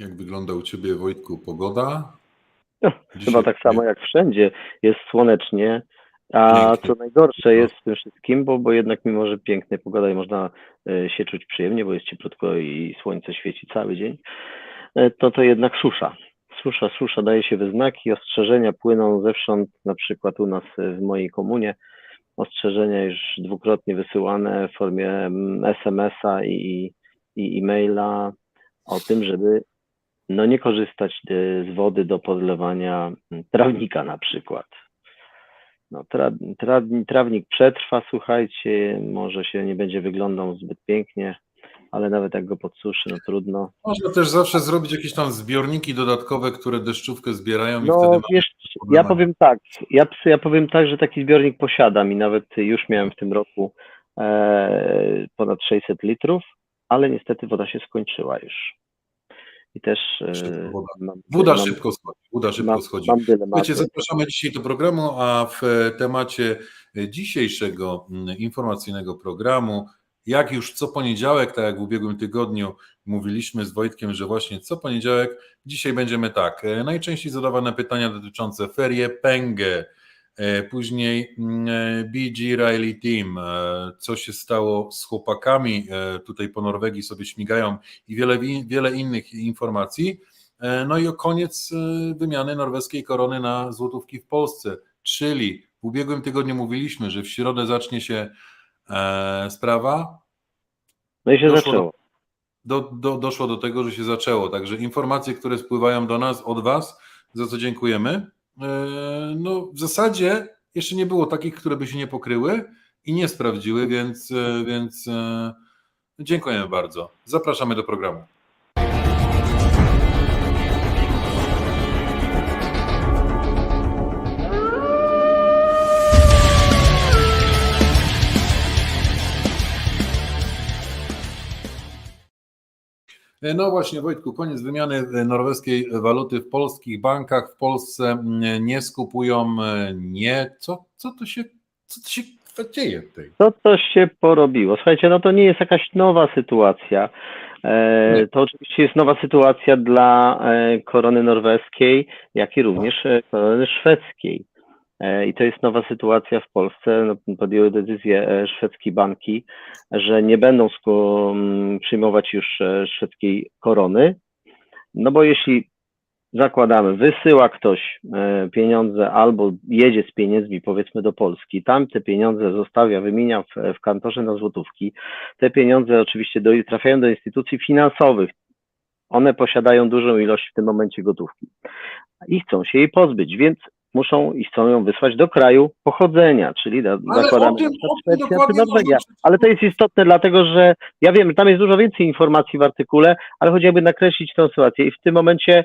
Jak wygląda u Ciebie, Wojtku, pogoda? No, Dzisiaj- Chyba tak samo jak wszędzie. Jest słonecznie, a Pięknie. co najgorsze jest w tym wszystkim, bo, bo jednak mimo, że piękna pogoda i można e, się czuć przyjemnie, bo jest cieplutko i słońce świeci cały dzień, e, to to jednak susza. Susza, susza daje się we znaki, ostrzeżenia płyną zewsząd, na przykład u nas w mojej komunie, ostrzeżenia już dwukrotnie wysyłane w formie mm, SMS-a i, i e-maila o tym, żeby no nie korzystać y, z wody do podlewania mm, trawnika na przykład. No, tra, tra, trawnik przetrwa, słuchajcie, może się nie będzie wyglądał zbyt pięknie, ale nawet jak go podsuszy, no trudno. Można też zawsze zrobić jakieś tam zbiorniki dodatkowe, które deszczówkę zbierają No wiesz, ja powiem tak, ja, ja powiem tak, że taki zbiornik posiadam i nawet już miałem w tym roku e, ponad 600 litrów, ale niestety woda się skończyła już. I też e, Szybko woda. mam, Woda mam, szybko schodzi. Woda szybko mam, schodzi. mam. Słuchajcie, zapraszamy dzisiaj do programu, a w e, temacie dzisiejszego mm, informacyjnego programu, jak już co poniedziałek, tak jak w ubiegłym tygodniu mówiliśmy z Wojtkiem, że właśnie co poniedziałek, dzisiaj będziemy tak, e, najczęściej zadawane pytania dotyczące ferie Pengę, e, później mm, e, BG Riley Team, e, co się stało z chłopakami, e, tutaj po Norwegii sobie śmigają i wiele, wi- wiele innych informacji. E, No i o koniec e, wymiany norweskiej korony na złotówki w Polsce, czyli w ubiegłym tygodniu mówiliśmy, że w środę zacznie się e, sprawa. No i się doszło zaczęło. Do, do, doszło do tego, że się zaczęło. Także informacje, które spływają do nas od Was, za co dziękujemy. E, No w zasadzie jeszcze nie było takich, które by się nie pokryły i nie sprawdziły, więc, e, więc e, dziękujemy bardzo. Zapraszamy do programu. No właśnie, Wojtku, koniec wymiany e, norweskiej waluty w polskich bankach. W Polsce nie skupują, e, nie. Co, co to się, co to się dzieje tutaj? To coś się porobiło. Słuchajcie, no to nie jest jakaś nowa sytuacja. E, to oczywiście jest nowa sytuacja dla e, korony norweskiej, jak i również e, korony szwedzkiej. E, I to jest nowa sytuacja w Polsce. No, podjęły decyzję e, szwedzkie banki, że nie będą sku- m, przyjmować już e, szwedzkiej korony. No bo jeśli zakładamy, wysyła ktoś pieniądze albo jedzie z pieniędzmi powiedzmy do Polski, tam te pieniądze zostawia, wymienia w, w kantorze na złotówki, te pieniądze oczywiście do, trafiają do instytucji finansowych. One posiadają dużą ilość w tym momencie gotówki i chcą się jej pozbyć, więc muszą i chcą ją wysłać do kraju pochodzenia, czyli da, Ale zakładamy tym- Szwecja czy Norwegia. Ale to jest istotne dlatego, że ja wiem, tam jest dużo więcej informacji w artykule, ale chodzi jakby nakreślić tę sytuację i w tym momencie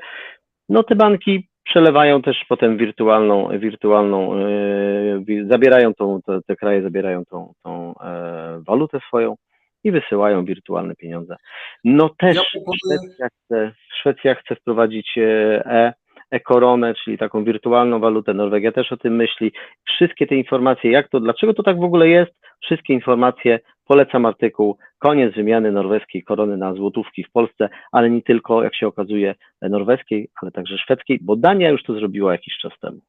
no te banki przelewają też potem wirtualną, wirtualną yy, zabierają tą, te, te kraje zabierają tą, tą e, walutę swoją i wysyłają wirtualne pieniądze. No też Ja Szwecja, chce, Szwecja chce wprowadzić e, e, e-koronę, czyli taką wirtualną walutę. Norwegia też o tym myśli. Wszystkie te informacje, jak to, dlaczego to tak w ogóle jest, wszystkie informacje, polecam artykuł Koniec wymiany norweskiej korony na złotówki w Polsce, ale nie tylko, jak się okazuje, norweskiej, ale także szwedzkiej, bo Dania już to zrobiła jakiś czas temu.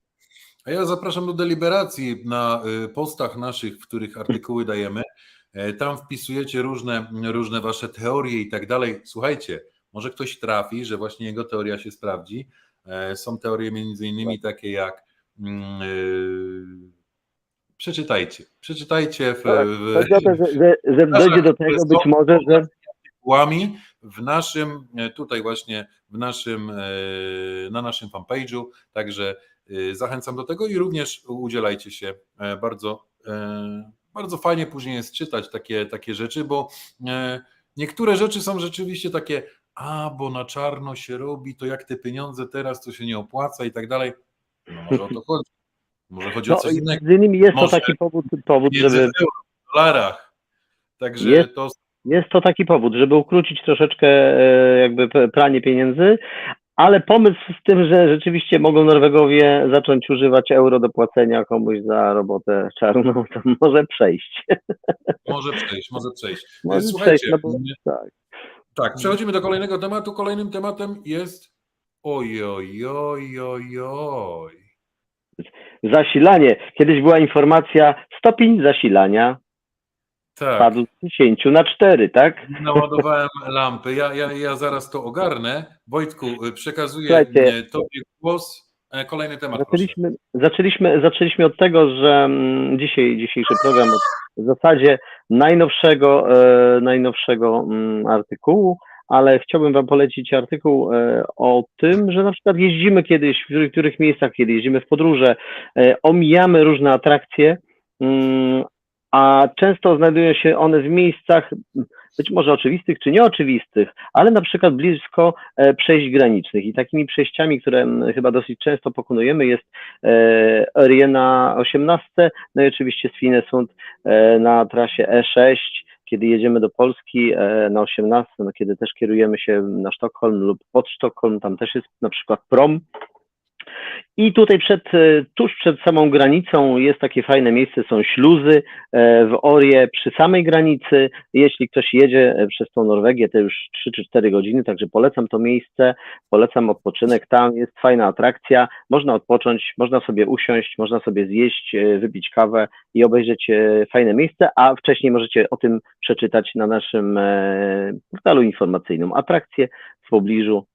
A ja zapraszam do deliberacji na y, postach naszych, w których artykuły dajemy. E, Tam wpisujecie różne, różne wasze teorie i tak dalej. Słuchajcie, może ktoś trafi, że właśnie jego teoria się sprawdzi. E, Są teorie między innymi takie jak mm, y, przeczytajcie, przeczytajcie w, Tak, w, że, że, że dojdzie do tego być może, że artykułami w naszym, e, tutaj właśnie w naszym, e, na naszym fanpage'u, także e, zachęcam do tego i również udzielajcie się e, bardzo, e, bardzo fajnie później jest czytać takie, takie rzeczy, bo e, niektóre rzeczy są rzeczywiście takie, a bo na czarno się robi, to jak te pieniądze teraz, to się nie opłaca i tak dalej. No może o to chodzi. Może chodzi o no, coś innego. między innymi jest to Może taki powód, powód żeby w dolarach. Także Jest- to Jest to taki powód, żeby ukrócić troszeczkę e, jakby pranie pieniędzy, ale pomysł z tym, że rzeczywiście mogą Norwegowie zacząć używać euro do płacenia komuś za robotę czarną, to może przejść. Może przejść, może przejść. Może Słuchajcie, przejść, no bo tak. Tak, przechodzimy do kolejnego tematu. Kolejnym tematem jest oj, oj, oj, oj, oj. Zasilanie. Kiedyś była informacja, stopień zasilania Tak, padł z 10 na 4, tak? naładowałem lampy. Ja, ja, ja zaraz to ogarnę. Wojtku, y, przekazuję Słuchajcie. y, Tobie głos. E, Kolejny temat. Zaczęliśmy, zaczęliśmy, zaczęliśmy od tego, że mm, dzisiaj, dzisiejszy program od w zasadzie najnowszego, e, najnowszego mm, artykułu, ale chciałbym Wam polecić artykuł e, o tym, że na przykład jeździmy kiedyś w niektórych miejscach, kiedy jeździmy w podróże, omijamy różne atrakcje, mm, a często znajdują się one w miejscach być może oczywistych czy nieoczywistych, ale na przykład blisko e, przejść granicznych. I takimi przejściami, które chyba dosyć często pokonujemy, jest Erie na 18, no i oczywiście Swinesund e, na trasie E6, kiedy jedziemy do Polski e, na 18, no kiedy też kierujemy się na Sztokholm lub pod Sztokholm, tam też jest na przykład prom. I tutaj przed, e, tuż przed samą granicą jest takie fajne miejsce, są śluzy e, w Orie przy samej granicy. Jeśli ktoś jedzie e, przez tą Norwegię, to już 3 czy 4 godziny, także polecam to miejsce, polecam odpoczynek tam, jest fajna atrakcja, można odpocząć, można sobie usiąść, można sobie zjeść, wypić kawę i obejrzeć fajne miejsce, a wcześniej możecie o tym przeczytać na naszym portalu informacyjnym. Atrakcje w pobliżu,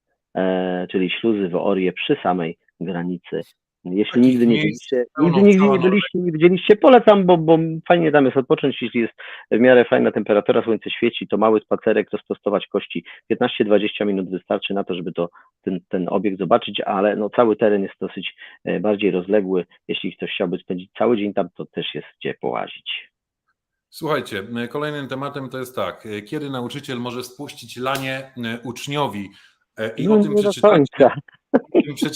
czyli śluzy w Orie przy samej granicy. Jeśli nigdy nie byliście, nigdy, nigdy nie byliście, nie widzieliście, polecam, bo, bo fajnie tam jest odpocząć, jeśli jest w miarę fajna temperatura, słońce świeci, to mały spacerek, rozprostować kości, 15-20 minut wystarczy na to, żeby to, ten, ten obiekt zobaczyć, ale no, cały teren jest dosyć e, bardziej rozległy. Jeśli ktoś chciałby spędzić cały dzień tam, to też jest gdzie połazić. Słuchajcie, e, kolejnym tematem to jest tak, e, kiedy nauczyciel może spuścić lanie uczniowi i o No, tym nie tym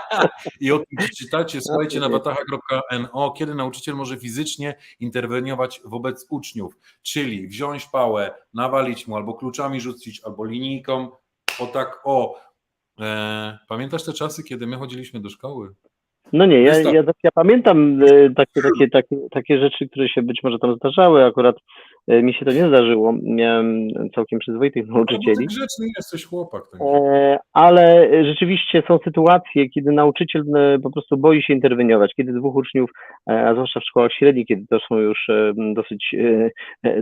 i o tym przeczytacie, słuchajcie, na batacha.no, kiedy nauczyciel może fizycznie interweniować wobec uczniów, czyli wziąć pałę, nawalić mu, albo kluczami rzucić, albo linijką, o tak, o. E, pamiętasz te czasy, kiedy my chodziliśmy do szkoły? No nie, ja, ja, ja pamiętam e, takie, takie, takie, takie rzeczy, które się być może tam zdarzały, akurat e, mi się to nie zdarzyło, miałem całkiem przyzwoitych No, nauczycieli. ty grzeczny jesteś chłopak. Tak. E, ale rzeczywiście są sytuacje, kiedy nauczyciel po prostu boi się interweniować, kiedy dwóch uczniów, a zwłaszcza w szkołach średnich, kiedy to są już dosyć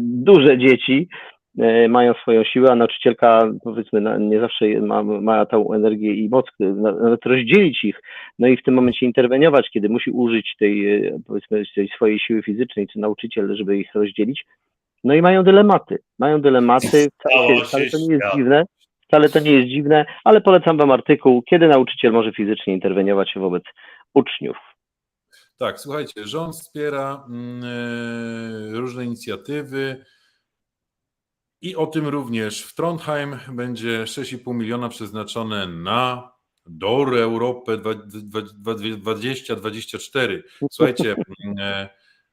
duże dzieci, mają swoją siłę, a nauczycielka powiedzmy nie zawsze ma, ma tą energię i moc, e, na- nawet rozdzielić ich, no i w tym momencie interweniować, kiedy musi użyć tej e, powiedzmy tej swojej siły fizycznej, czy nauczyciel, żeby ich rozdzielić, no i mają dylematy, mają dylematy, wcale, się, wcale to nie jest dziwne, Wcale to nie jest dziwne, ale polecam Wam artykuł, kiedy nauczyciel może fizycznie interweniować wobec uczniów. Tak, słuchajcie, rząd wspiera mm, e, różne inicjatywy i o tym również w Trondheim będzie 6,5 miliona przeznaczone na DOR Europę 2024. Słuchajcie, mm, e,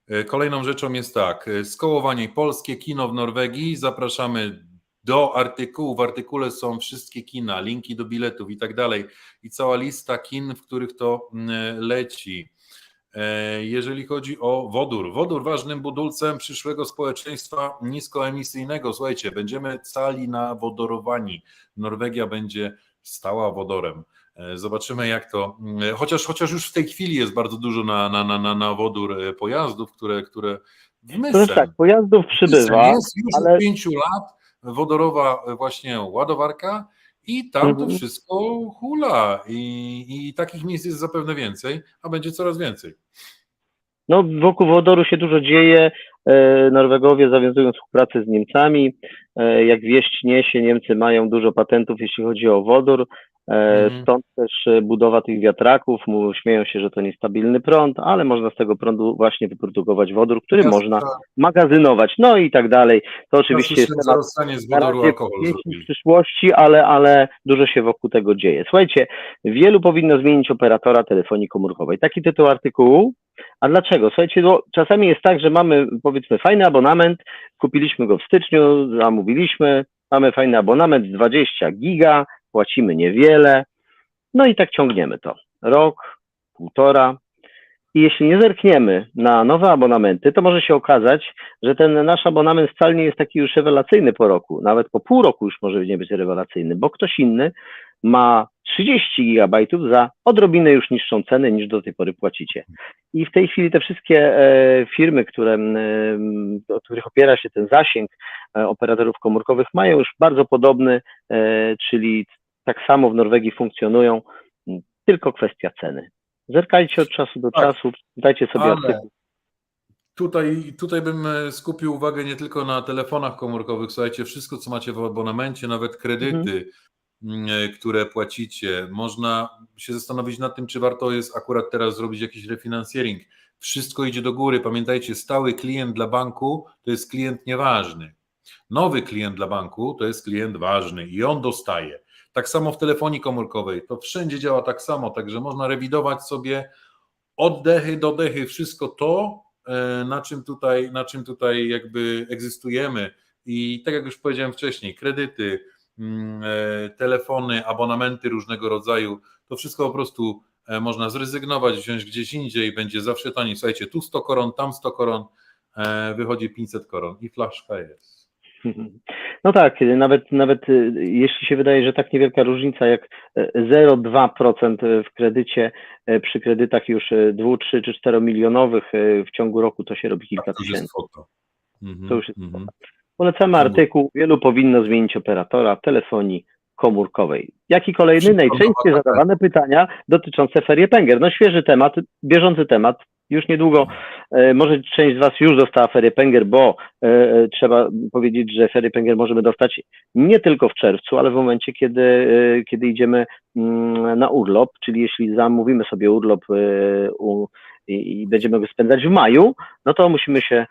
e, kolejną rzeczą jest tak, e, skołowanie polskie kino w Norwegii, zapraszamy do artykułu, w artykule są wszystkie kina, linki do biletów i tak dalej i cała lista kin, w których to mm, leci. E, Jeżeli chodzi o wodór, wodór ważnym budulcem przyszłego społeczeństwa niskoemisyjnego. Słuchajcie, będziemy cali na wodorowani. Norwegia będzie stała wodorem. E, Zobaczymy, jak to. mm, Chociaż, chociaż już w tej chwili jest bardzo dużo na, na, na, na, wodór e, pojazdów, które, które znaczy tak, pojazdów przybywa, Jest już ale- od pięciu lat wodorowa właśnie ładowarka i tam to Mhm. wszystko hula. I, I takich miejsc jest zapewne więcej, a będzie coraz więcej. no wokół wodoru się dużo dzieje. E, Norwegowie zawiązują współpracę z Niemcami. E, Jak wieść niesie, Niemcy mają dużo patentów, jeśli chodzi o wodór. E, Mhm. Stąd też e, budowa tych wiatraków. Śmieją się, że to niestabilny prąd, ale można z tego prądu właśnie wyprodukować wodór, który można słyszałem- magazynować. No i tak dalej. To oczywiście jest słyszałem, temat z wodoru alkohol zrobili. przyszłości, ale, ale dużo się wokół tego dzieje. Słuchajcie, wielu powinno zmienić operatora telefonii komórkowej. Taki tytuł artykułu. A dlaczego? Słuchajcie, no, czasami jest tak, że mamy powiedzmy fajny abonament, kupiliśmy go w styczniu, zamówiliśmy, mamy fajny abonament 20 giga, płacimy niewiele, no i tak ciągniemy to. Rok, półtora. I jeśli nie zerkniemy na nowe abonamenty, to może się okazać, że ten nasz abonament wcale nie jest taki już rewelacyjny po roku. Nawet po pół roku już może nie być rewelacyjny, bo ktoś inny ma 30 gigabajtów za odrobinę już niższą cenę niż do tej pory płacicie. I w tej chwili te wszystkie e, firmy, które, m, od których opiera się ten zasięg e, operatorów komórkowych, mają już bardzo podobny, e, czyli tak samo w Norwegii funkcjonują, tylko kwestia ceny. Zerkajcie od czasu do Tak. czasu, dajcie sobie Ale artykuł. Tutaj, tutaj bym e, skupił uwagę nie tylko na telefonach komórkowych. Słuchajcie, wszystko, co macie w abonamencie, nawet kredyty, mm, e, które płacicie, można się zastanowić nad tym, czy warto jest akurat teraz zrobić jakiś refinansjering. Wszystko idzie do góry. Pamiętajcie, stały klient dla banku to jest klient nieważny. Nowy klient dla banku to jest klient ważny i on dostaje. Tak samo w telefonii komórkowej. To wszędzie działa tak samo, także można rewidować sobie oddechy, dodechy, wszystko to, e, na czym tutaj, na czym tutaj jakby egzystujemy. I tak jak już powiedziałem wcześniej, kredyty, mm, e, telefony, abonamenty różnego rodzaju, to wszystko po prostu e, można zrezygnować, wziąć gdzieś indziej, będzie zawsze taniej. Słuchajcie, tu 100 koron, tam 100 koron, wychodzi 500 koron i flaszka jest. No tak, nawet, nawet y, jeśli się wydaje, że tak niewielka różnica jak e, 0,2% w kredycie, e, przy kredytach już 2, 3 czy 4 milionowych e, w ciągu roku to się robi kilka Tak, to już jest tysięcy. Mhm, To już jest mhm. Polecamy artykuł, wielu powinno zmienić operatora telefonii komórkowej. Jaki kolejny? Najczęściej nowa zadawane pytania dotyczące ferie Pęger. No świeży temat, bieżący temat. Już niedługo, e, może część z Was już dostała ferię Pęger, bo e, e, trzeba powiedzieć, że ferię Pęger możemy dostać nie tylko w czerwcu, ale w momencie, kiedy, kiedy idziemy mm, na urlop, czyli jeśli zamówimy sobie urlop u, i, będziemy go spędzać w maju, no to musimy się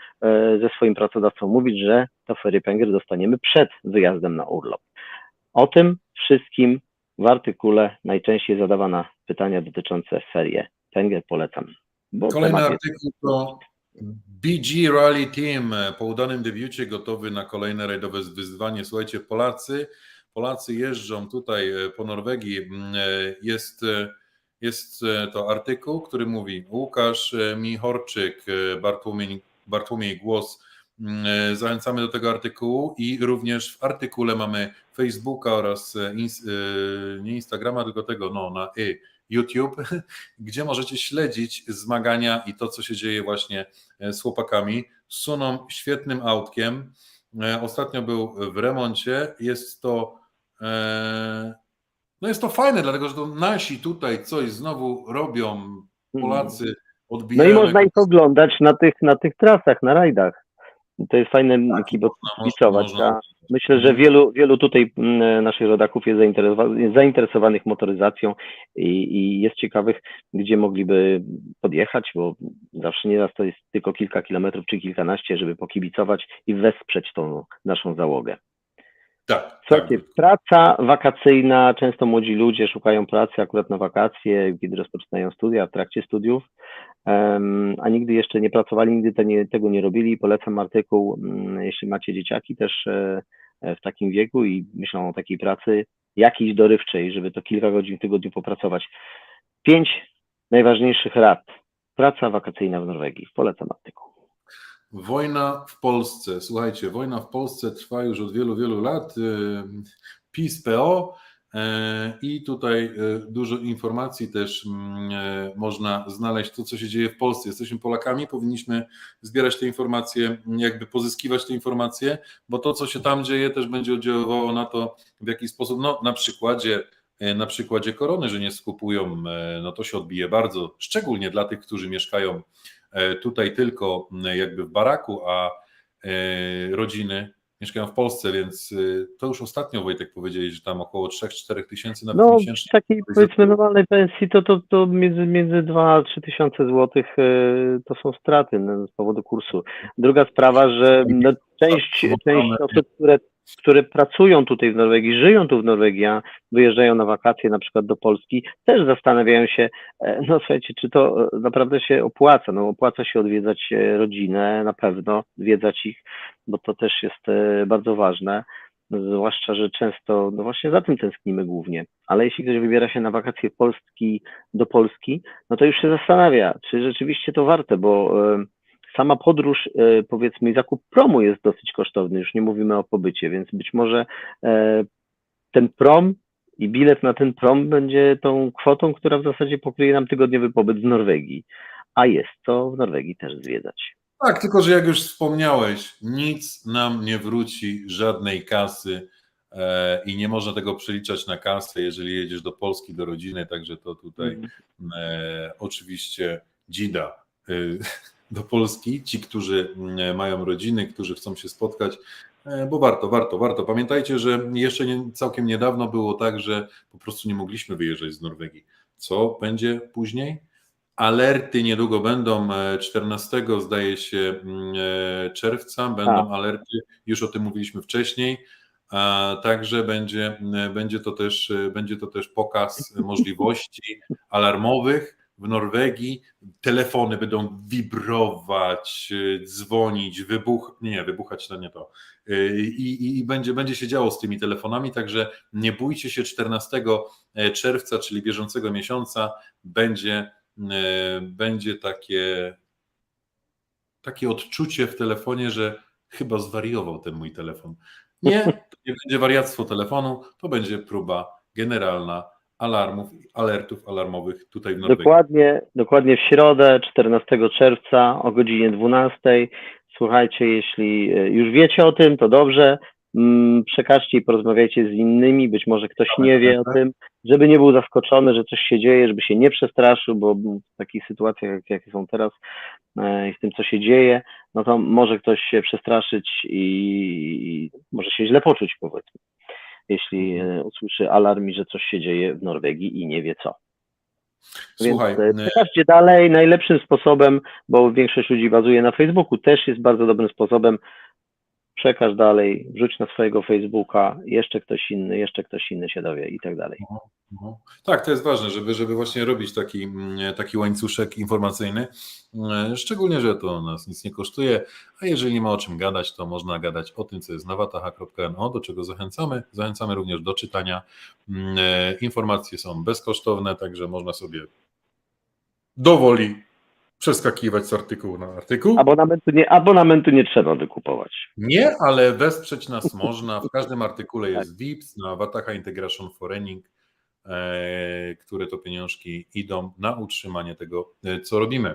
ze swoim pracodawcą mówić, że to ferie Pęger dostaniemy przed wyjazdem na urlop. O tym wszystkim w artykule najczęściej zadawane pytania dotyczące ferie Pęger polecam. Kolejny artykuł to BG Rally Team po udanym debiucie gotowy na kolejne rajdowe wyzwanie. Słuchajcie, Polacy, Polacy jeżdżą tutaj e, po Norwegii. Mm, e, Jest, e, jest to artykuł, który mówi Łukasz Michorczyk, Bartłomiej, Bartłomiej Głos. Mm, Zachęcamy do tego artykułu i również w artykule mamy Facebooka oraz ins, nie Instagrama, tylko tego no, na y, YouTube, gdzie możecie śledzić zmagania i to, co się dzieje właśnie e, z chłopakami. Suną świetnym autkiem. E, Ostatnio był w remoncie. Jest to e, no jest to fajne, dlatego że to nasi tutaj coś znowu robią, Polacy No odbijają. i można ich oglądać na tych, na tych trasach, na rajdach. To jest fajne Tak, można- kibicować. można- A myślę, że wielu, wielu tutaj mm, naszych rodaków jest zainteresowanych, motoryzacją i, i jest ciekawych, gdzie mogliby podjechać, bo zawsze nie raz to jest tylko kilka kilometrów czy kilkanaście, żeby pokibicować i wesprzeć tą naszą załogę. Tak, Słuchajcie, tak. praca wakacyjna, często młodzi ludzie szukają pracy akurat na wakacje, kiedy rozpoczynają studia, w trakcie studiów, a nigdy jeszcze nie pracowali, nigdy tego nie robili. Polecam artykuł, mm, jeśli macie dzieciaki też e, w takim wieku i myślą o takiej pracy jakiejś dorywczej, żeby to kilka godzin w tygodniu popracować. Pięć najważniejszych rad. Praca wakacyjna w Norwegii. Polecam artykuł. Wojna w Polsce. Słuchajcie, wojna w Polsce trwa już od wielu, wielu lat. e, PiS, PO e, i tutaj e, dużo informacji też mm, e, można znaleźć to, co się dzieje w Polsce. Jesteśmy Polakami, powinniśmy zbierać te informacje, jakby pozyskiwać te informacje, bo to, co się tam dzieje, też będzie oddziaływało na to, w jaki sposób, no na przykładzie e, na przykładzie korony, że nie skupują, e, no to się odbije bardzo, szczególnie dla tych, którzy mieszkają e, tutaj tylko jakby w baraku, a e, rodziny mieszkają w Polsce, więc e, to już ostatnio Wojtek powiedzieli, że tam około 3-4 tysięcy nawet No, miesięcznie. takiej powiedzmy normalnej pensji to, to, to między, między 2 a 3 tysiące złotych e, to są straty no, z powodu kursu. Druga sprawa, że no, część, część osób, które, które pracują tutaj w Norwegii, żyją tu w Norwegii, a wyjeżdżają na wakacje na przykład do Polski, też zastanawiają się, e, no słuchajcie, czy to e, naprawdę się opłaca. No opłaca się odwiedzać e, rodzinę, na pewno, zwiedzać ich, bo to też jest bardzo ważne. zwłaszcza, że często, no właśnie za tym tęsknimy głównie. Ale jeśli ktoś wybiera się na wakacje Polski do Polski, no to już się zastanawia, czy rzeczywiście to warte, bo sama podróż, e, powiedzmy, zakup promu jest dosyć kosztowny, już nie mówimy o pobycie, więc być może e, ten prom i bilet na ten prom będzie tą kwotą, która w zasadzie pokryje nam tygodniowy pobyt w Norwegii. A jest to w Norwegii też zwiedzać. Tak, tylko że jak już wspomniałeś, nic nam nie wróci, żadnej kasy e, i nie można tego przeliczać na kasę, jeżeli jedziesz do Polski, do rodziny, także to tutaj Mhm. e, oczywiście dzida e, do Polski, ci, którzy mm, mają rodziny, którzy chcą się spotkać, e, bo warto, warto, warto. Pamiętajcie, że jeszcze nie, całkiem niedawno było tak, że po prostu nie mogliśmy wyjeżdżać z Norwegii. Co będzie później? Alerty niedługo będą. e, 14 zdaje się mm, e, czerwca będą Tak. alerty. Już o tym mówiliśmy wcześniej. A także będzie, m, będzie, to też, e, będzie to też pokaz możliwości alarmowych w Norwegii. Telefony będą wibrować, e, dzwonić, wybuch, nie, wybuchać to nie to. E, I, i, i będzie, będzie się działo z tymi telefonami, także nie bójcie się 14 czerwca, czyli bieżącego miesiąca, będzie e, będzie takie, takie odczucie w telefonie, że chyba zwariował ten mój telefon. Nie, to nie będzie wariactwo telefonu, to będzie próba generalna alarmów, alertów alarmowych tutaj w Norwegii. Dokładnie, dokładnie w środę, 14 czerwca o godzinie 12. Słuchajcie, jeśli e, już wiecie o tym, to dobrze. Mm, Przekażcie i porozmawiajcie z innymi. Być może ktoś nie wie o tym, żeby nie był zaskoczony, że coś się dzieje, żeby się nie przestraszył, bo w takich sytuacjach, jak- jakie są teraz e, i w tym, co się dzieje, no to może ktoś się przestraszyć i może się źle poczuć, powiedzmy, jeśli e, usłyszy alarm i że coś się dzieje w Norwegii i nie wie co. Słuchaj, Więc e, e, przekażcie dalej. Najlepszym sposobem, bo większość ludzi bazuje na Facebooku, też jest bardzo dobrym sposobem. Przekaż dalej, wrzuć na swojego Facebooka, jeszcze ktoś inny, jeszcze ktoś inny się dowie i tak dalej. No. Tak, to jest ważne, żeby, żeby właśnie robić taki, mm, taki łańcuszek informacyjny. E, Szczególnie, że to nas nic nie kosztuje, a jeżeli nie ma o czym gadać, to można gadać o tym, co jest na do czego zachęcamy. Zachęcamy również do czytania. Mm, e, Informacje są bezkosztowne, także można sobie dowoli przeskakiwać z artykułu na artykuł. Abonamentu nie, abonamentu nie trzeba wykupować. Nie, ale wesprzeć nas można. W każdym artykule jest VIPS na Wataha Integration Foreigning, e, które to pieniążki idą na utrzymanie tego, e, co robimy.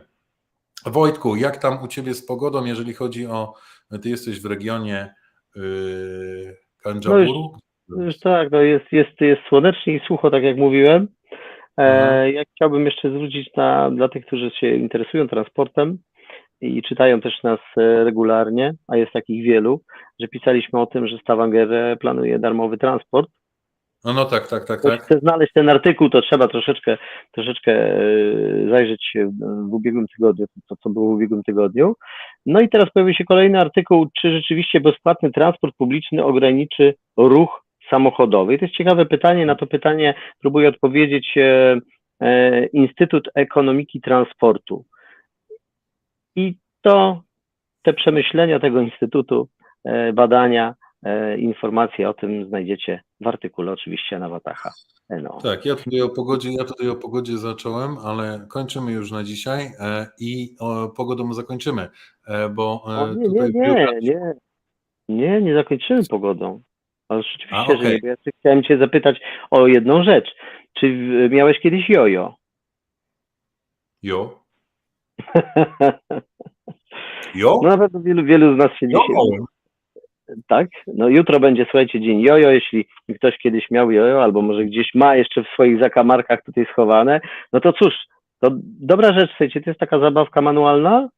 Wojtku, jak tam u Ciebie z pogodą, jeżeli chodzi o, Ty jesteś w regionie yy, Kanjaburu? Już tak, no jest, jest, jest słonecznie i sucho, tak jak mówiłem. Mhm. E, ja chciałbym jeszcze zwrócić na, dla tych, którzy się interesują transportem i czytają też nas e, regularnie, a jest takich wielu, że pisaliśmy o tym, że Stavanger planuje darmowy transport. No, no tak, tak, tak, tak. chce znaleźć ten artykuł, to trzeba troszeczkę, troszeczkę e, zajrzeć się w w ubiegłym tygodniu, to co było w ubiegłym tygodniu. No i teraz pojawił się kolejny artykuł, czy rzeczywiście bezpłatny transport publiczny ograniczy ruch samochodowy. I to jest ciekawe pytanie, na to pytanie próbuje odpowiedzieć e, e, Instytut Ekonomiki Transportu. I to, te przemyślenia tego Instytutu, e, badania, informacje o tym znajdziecie w artykule oczywiście na Wataha. No. Tak, ja tutaj o pogodzie, ja tutaj o pogodzie zacząłem, ale kończymy już na dzisiaj i pogodą zakończymy, bo O, nie, nie, nie, nie, nie, nie zakończymy pogodą. Rzeczywiście, A, że nie. bo Ja chciałem Cię zapytać o jedną rzecz. Czy miałeś kiedyś jojo? Jo. Jo? No na pewno wielu, wielu z nas się Jo. dzisiaj... Tak? No jutro będzie, słuchajcie, dzień jojo. Jeśli ktoś kiedyś miał jojo, albo może gdzieś ma jeszcze w swoich zakamarkach tutaj schowane, no to cóż, to dobra rzecz, słuchajcie, to jest taka zabawka manualna,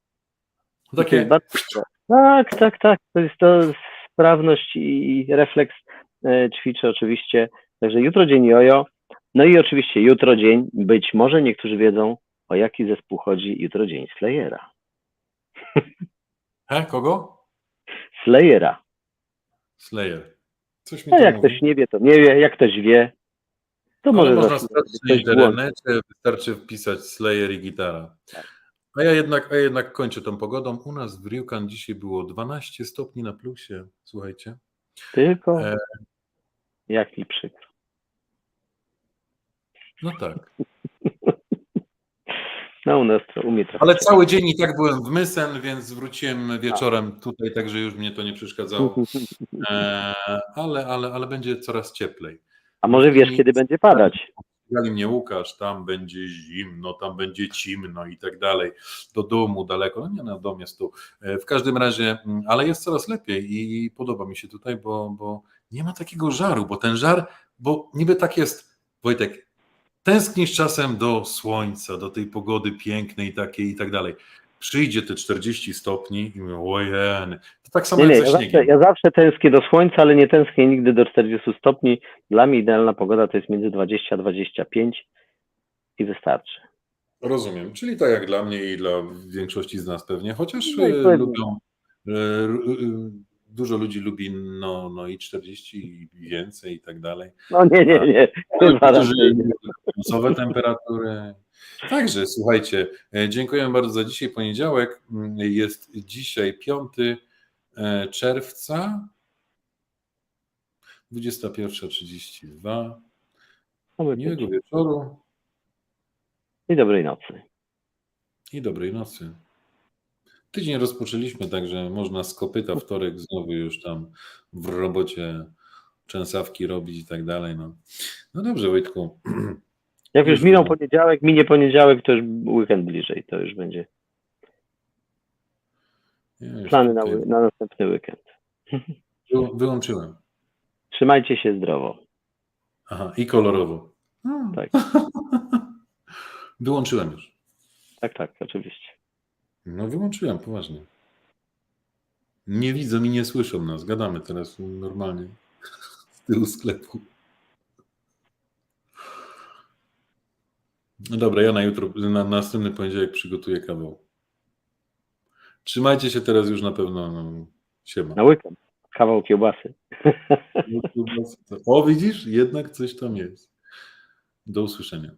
To Takie, bardzo. Tak, tak, tak. To jest to sprawność i refleks e, ćwiczę oczywiście. Także jutro dzień jojo. No i oczywiście jutro dzień, być może niektórzy wiedzą, o jaki zespół chodzi jutro dzień Slayera. he, kogo? Slayera. Slayer. Coś mi No to jak mówi. ktoś nie wie, to nie wie. Jak ktoś wie, to Ale może można sprawdzić włączy. internecie, wystarczy wpisać Slayer i gitara. A ja jednak, a ja jednak kończę tą pogodą. U nas w Ryukan dzisiaj było 12 stopni na plusie, słuchajcie. Tylko E. jak mi przykro. No tak. No u nas to umie trochę. Ale cały dzień i tak byłem w Mysen, więc wróciłem wieczorem tutaj, także już mnie to nie przeszkadzało. E, ale, ale, ale będzie coraz cieplej. A może wiesz, kiedy będzie padać? Gali mnie Łukasz, tam będzie zimno, tam będzie cimno i tak dalej. Do domu daleko. No nie, no dom jest tu. E, W każdym razie, mm, ale jest coraz lepiej i podoba mi się tutaj, bo, bo nie ma takiego żaru, bo ten żar, bo niby tak jest, Wojtek, tęsknisz czasem do słońca, do tej pogody pięknej takiej i tak dalej. Przyjdzie te 40 stopni i ojen, to tak samo Nie, nie, jak ja ze zawsze, śniegiem. ja zawsze tęsknię do słońca, ale nie tęsknię nigdy do 40 stopni. Dla mnie idealna pogoda to jest między 20 a 25 i wystarczy. Rozumiem, czyli tak jak dla mnie i dla większości z nas pewnie, chociaż No e, lubią, e, e, dużo ludzi lubi no, no i 40 i więcej i tak dalej. No nie, nie, nie. Końcowe temperatury. Także słuchajcie, e, dziękuję bardzo za dzisiaj. Poniedziałek Mm, jest dzisiaj 5 e, czerwca 21.32. Mamy Miłego wieczoru I dobrej nocy. i dobrej nocy. Tydzień rozpoczęliśmy, także można z kopyta wtorek znowu już tam w robocie częsawki robić i tak dalej. No, no dobrze, Wojtku. Jak już minął poniedziałek, minie poniedziałek, to już weekend bliżej. To już będzie Ja plany na, na następny weekend. wy- Wyłączyłem. Trzymajcie się zdrowo. Aha, i kolorowo. Hmm. Tak. Wyłączyłem już. Tak, tak, oczywiście. No wyłączyłem, poważnie. Nie widzą i nie słyszą nas. Gadamy teraz normalnie z tyłu sklepu. No dobra, ja na jutro, na następny poniedziałek przygotuję kawał. Trzymajcie się teraz już na pewno. No, siema. Na weekend. Kawał kiełbasy. O, widzisz? Jednak coś tam jest. Do usłyszenia.